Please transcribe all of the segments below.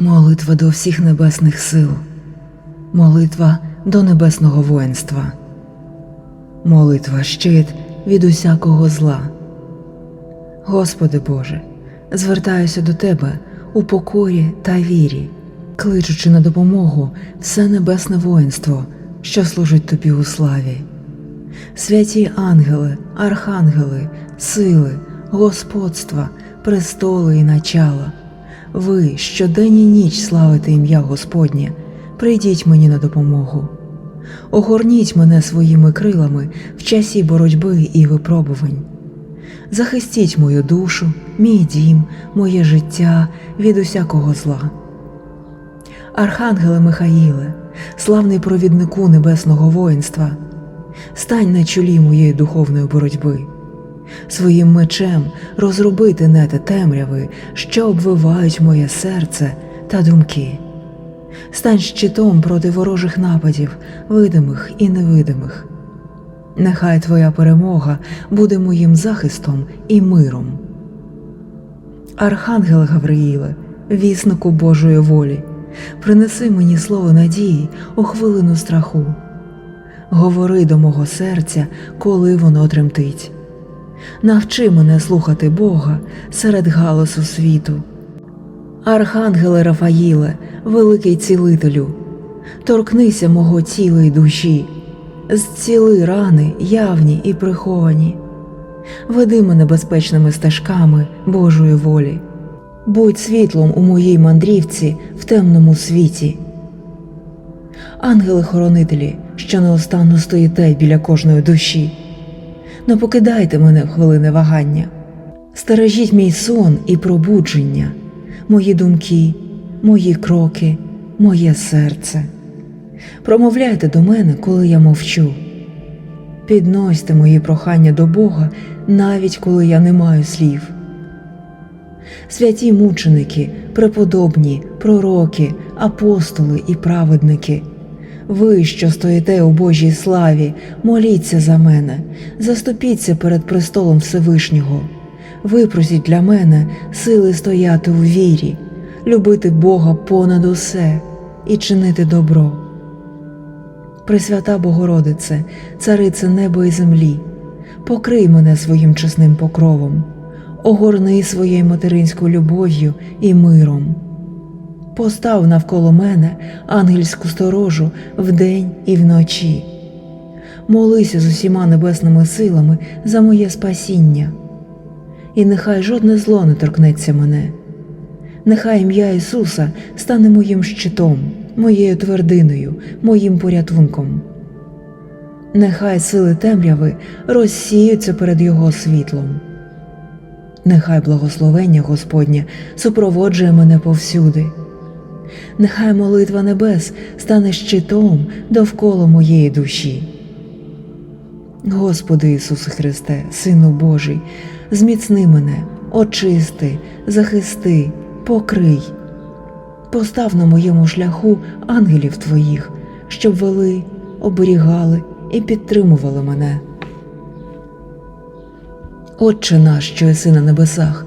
Молитва до всіх небесних сил, молитва до небесного воїнства, молитва щит від усякого зла. Господи Боже, звертаюся до Тебе у покорі та вірі, кличучи на допомогу все небесне воїнство, що служить Тобі у славі. Святі ангели, архангели, сили, господства, престоли і начала, ви, що день і ніч славите ім'я Господнє, прийдіть мені на допомогу. Огорніть мене своїми крилами в часі боротьби і випробувань. Захистіть мою душу, мій дім, моє життя від усякого зла. Архангеле Михаїле, славний провіднику небесного воїнства, стань на чолі моєї духовної боротьби, своїм мечем розрубити нети темряви, що обвивають моє серце та думки. Стань щитом проти ворожих нападів, видимих і невидимих. Нехай Твоя перемога буде моїм захистом і миром. Архангеле Гавриїле, віснику Божої волі, принеси мені слово надії у хвилину страху. Говори до мого серця, коли воно тремтить. Навчи мене слухати Бога серед галасу світу. Архангеле Рафаїле, великий цілителю, торкнися мого тіла й душі, зціли рани явні і приховані, веди мене безпечними стежками Божої волі, будь світлом у моїй мандрівці в темному світі. Ангели-хоронителі, що неостанно стоїте біля кожної душі, не покидайте мене в хвилини вагання, стережіть мій сон і пробудження, мої думки, мої кроки, моє серце. Промовляйте до мене, коли я мовчу. Підносьте мої прохання до Бога, навіть коли я не маю слів. Святі мученики, преподобні, пророки, апостоли і праведники. Ви, що стоїте у Божій славі, моліться за мене, заступіться перед престолом Всевишнього. Випросіть для мене сили стояти у вірі, любити Бога понад усе і чинити добро. Пресвята Богородице, царице неба і землі, покрий мене своїм чесним покровом, огорни своєю материнською любов'ю і миром. Постав навколо мене ангельську сторожу вдень і вночі. Молися з усіма небесними силами за моє спасіння, і нехай жодне зло не торкнеться мене. Нехай ім'я Ісуса стане моїм щитом, моєю твердиною, моїм порятунком. Нехай сили темряви розсіються перед Його світлом. Нехай благословення Господнє супроводжує мене повсюди. Нехай молитва небес стане щитом довкола моєї душі. Господи Ісусе Христе, Сину Божий, зміцни мене, очисти, захисти, покрий. Постав на моєму шляху ангелів Твоїх, щоб вели, оберігали і підтримували мене. Отче наш, що єси на небесах,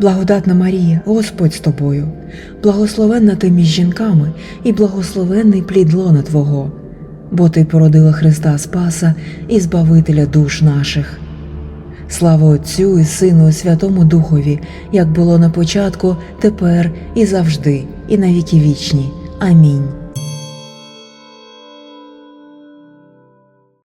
благодатна Марія, Господь з тобою, благословенна ти між жінками і благословенний плід лона Твого, бо Ти породила Христа Спаса і Збавителя душ наших. Слава Отцю і Сину, і Святому Духові, як було на початку, тепер і завжди, і на віки вічні. Амінь.